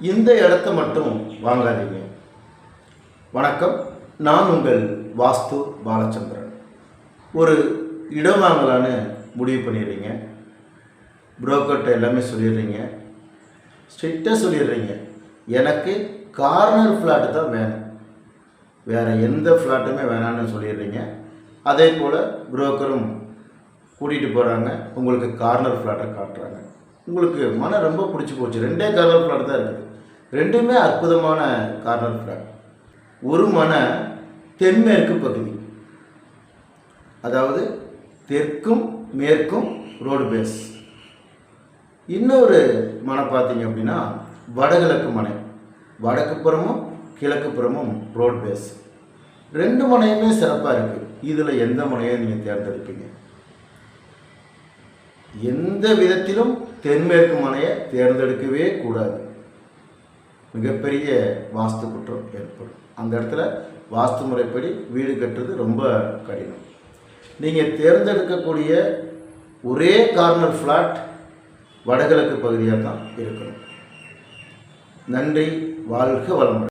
இந்த இடத்த மட்டும் வாங்காதீங்க. வணக்கம் நான் உங்கள் வாஸ்து பாலச்சந்திரன். ஒரு இடம் வாங்கலான்னு முடிவு பண்ணிடுறீங்க. புரோக்கர்கிட்ட எல்லாமே சொல்லிடுறீங்க. ஸ்ட்ரிக்டாக சொல்லிடுறீங்க. எனக்கு கார்னர் ஃப்ளாட்டு தான் வேணும். வேறு எந்த ஃப்ளாட்டுமே வேணான்னு சொல்லிடுறீங்க. அதே போல் புரோக்கரும் கூட்டிகிட்டு போகிறாங்க உங்களுக்கு கார்னர் ஃப்ளாட்டை காட்டுறாங்க. உங்களுக்கு மனம் ரொம்ப பிடிச்சி போச்சு. ரெண்டே கார்னர் ஃப்ளாட் தான் இருக்குது ரெண்டுமே அற்புதமான கார்னர் ஃப்ளாட் ஒரு மன தென்மேற்கு பகுதி. அதாவது தெற்கும் மேற்கும் ரோடு பேஸ் இன்னொரு மனை பார்த்தீங்க அப்படின்னா வடகிழக்கு மனை. வடக்கு புறமும் கிழக்கு புறமும் ரோடு பேஸ் ரெண்டு மனையுமே சிறப்பாக இருக்குது இதில் எந்த மனையை நீங்கள் தேர்ந்தெடுப்பீங்க? எந்த விதத்திலும் தென்மேற்கு மனையை தேர்ந்தெடுக்கவே கூடாது. மிகப்பெரிய வாஸ்து குற்றம் ஏற்படும். அந்த இடத்துல வாஸ்து முறைப்படி வீடு கட்டுறது ரொம்ப கடினம். நீங்கள் தேர்ந்தெடுக்கக்கூடிய ஒரே கார்னர் ஃப்ளாட் வடகிழக்கு பகுதியாக தான் இருக்கணும். நன்றி வாழ்க வளமுடன்.